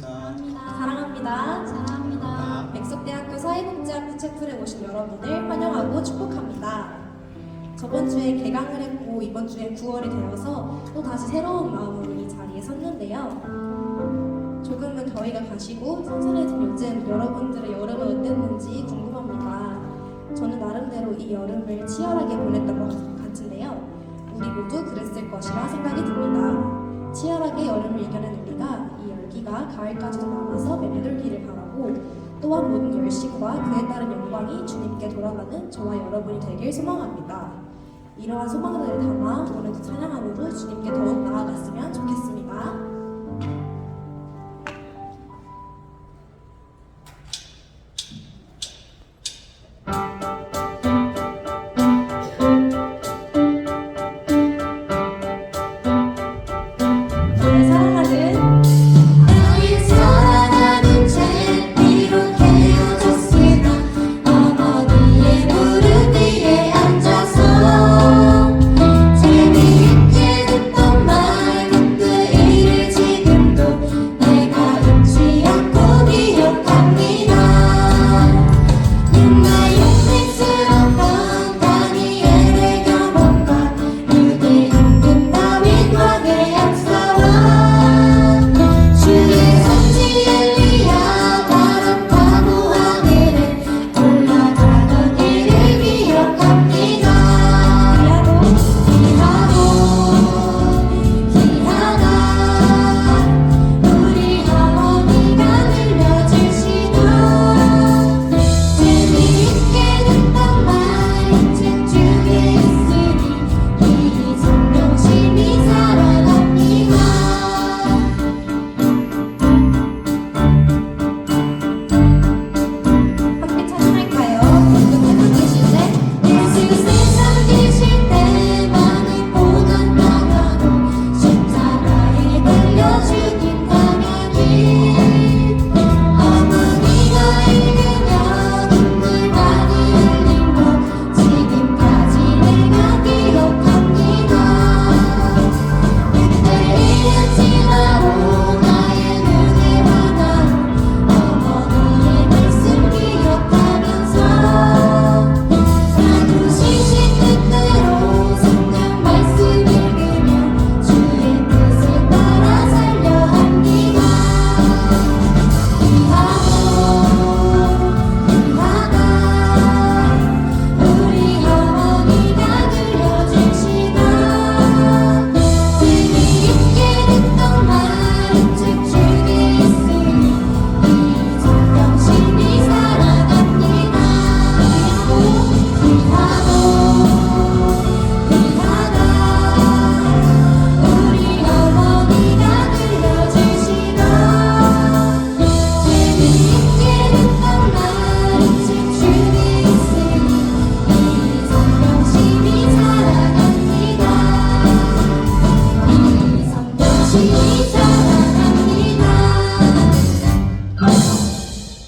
사랑합니다. 사랑합니다. 사랑합니다. 백석대학교 사회복지학부 채플에 오신 여러분을 환영하고 축복합니다. 저번 주에 개강을 했고 이번 주에 9월이 되어서 또 다시 새로운 마음으로 이 자리에 섰는데요. 조금은 더위가 가시고 선선해진 요즘 여러분들의 여름은 어땠는지 궁금합니다. 저는 나름대로 이 여름을 치열하게 보냈던 것 같은데요. 가을까지 남아서 맴돌기를 바라고 또한 모든 열심과 그에 따른 영광이 주님께 돌아가는 저와 여러분이 되길 소망합니다. 이러한 소망들을 담아 오늘도 찬양함으로 주님께 더욱 나아갔으면 좋겠습니다.